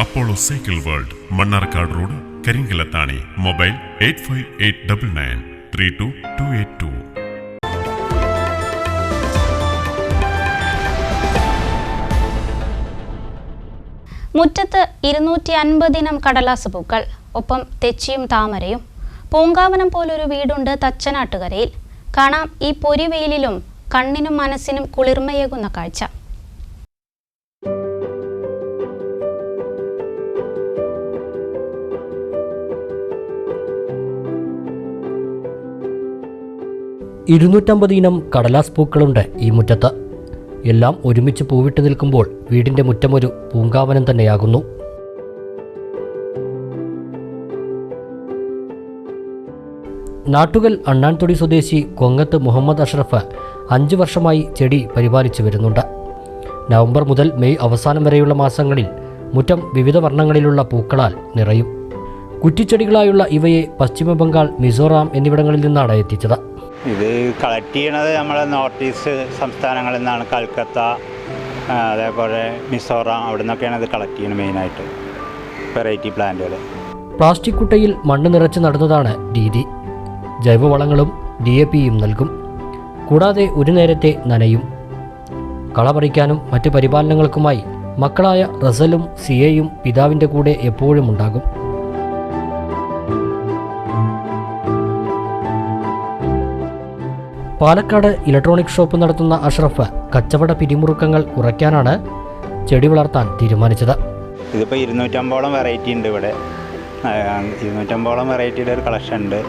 Apollo cycle world Mannarkkad road Karinkallathani mobile eight five eight double nine three two two eight two. മുറ്റത്ത് ഇരുന്നൂറ്റി അൻപതിനം കടലാസ് പൂക്കൾ ഒപ്പം തെച്ചിയും താമരയും. പൂങ്കാവനം പോലൊരു വീടുണ്ട് തച്ചനാട്ടുകരയിൽ. കാണാം ഈ പൊരിവെയിലും കണ്ണിനും മനസ്സിനും കുളിർമയേകുന്ന കാഴ്ച. ഇരുന്നൂറ്റമ്പത് ഇനം കടലാസ് പൂക്കളുണ്ട് ഈ മുറ്റത്ത്. എല്ലാം ഒരുമിച്ച് പൂവിട്ട് നിൽക്കുമ്പോൾ വീടിന്റെ മുറ്റമൊരു പൂങ്കാവനം തന്നെയാകുന്നു. നാട്ടുകൽ അണ്ണാൻതൊടി സ്വദേശി കൊങ്ങത്ത് മുഹമ്മദ് അഷ്റഫ് അഞ്ച് വർഷമായി ചെടി പരിപാലിച്ചു വരുന്നുണ്ട്. നവംബർ മുതൽ മെയ് അവസാനം വരെയുള്ള മാസങ്ങളിൽ മുറ്റം വിവിധ വർണങ്ങളിലുള്ള പൂക്കളാൽ നിറയും. കുറ്റിച്ചെടികളായുള്ള ഇവയെ പശ്ചിമ ബംഗാൾ മിസോറാം എന്നിവിടങ്ങളിൽ നിന്നാണ് എത്തിച്ചത്. ഇത് കളക്ട് ചെയ്യണത് നമ്മളെ നോർത്ത് ഈസ്റ്റ് സംസ്ഥാനങ്ങളിൽ നിന്നാണ്. കൽക്കത്ത അതേപോലെ മിസോറാം അവിടെ നിന്നൊക്കെയാണ് ഇത് കളക്ട് ചെയ്യുന്നത് മെയിനായിട്ട് വെറൈറ്റി പ്ലാന്റുകൾ പ്ലാസ്റ്റിക് കുട്ടയിൽ മണ്ണ് നിറച്ച് നടുന്നതാണ് രീതി. ജൈവവളങ്ങളും ഡി എ പിയും നൽകും. കൂടാതെ ഒരു നേരത്തെ നനയും. കള പറിക്കാനും മറ്റ് പരിപാലനങ്ങൾക്കുമായി മക്കളായ റസലും സിയയും പിതാവിന്റെ കൂടെ എപ്പോഴും ഉണ്ടാകും. പാലക്കാട് ഇലക്ട്രോണിക് ഷോപ്പ് നടത്തുന്ന അഷ്റഫ് കച്ചവട പിരിമുറുക്കങ്ങൾ കുറയ്ക്കാനാണ് ചെടി വളർത്താൻ തീരുമാനിച്ചത്. ഇതിപ്പോൾ ഇരുന്നൂറ്റമ്പോളം വെറൈറ്റി ഉണ്ട് ഇവിടെ. ഇരുന്നൂറ്റമ്പതോളം വെറൈറ്റിയുടെ ഒരു കളക്ഷൻ ഉണ്ട്.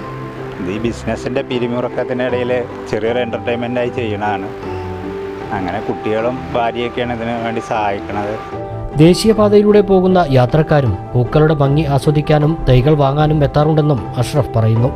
ഇത് ഈ ബിസിനസ്സിന്റെ പിരിമുറുക്കത്തിന്റെ ഇടയിൽ ചെറിയൊരു എന്റർടൈൻമെന്റായി ചെയ്യണതാണ്. അങ്ങനെ കുട്ടികളും ഭാര്യയൊക്കെയാണ് ഇതിന് വേണ്ടി സഹായിക്കുന്നത് ദേശീയപാതയിലൂടെ പോകുന്ന യാത്രക്കാരും പൂക്കളുടെ ഭംഗി ആസ്വദിക്കാനും തൈകൾ വാങ്ങാനും എത്താറുണ്ടെന്നും അഷ്റഫ് പറയുന്നു.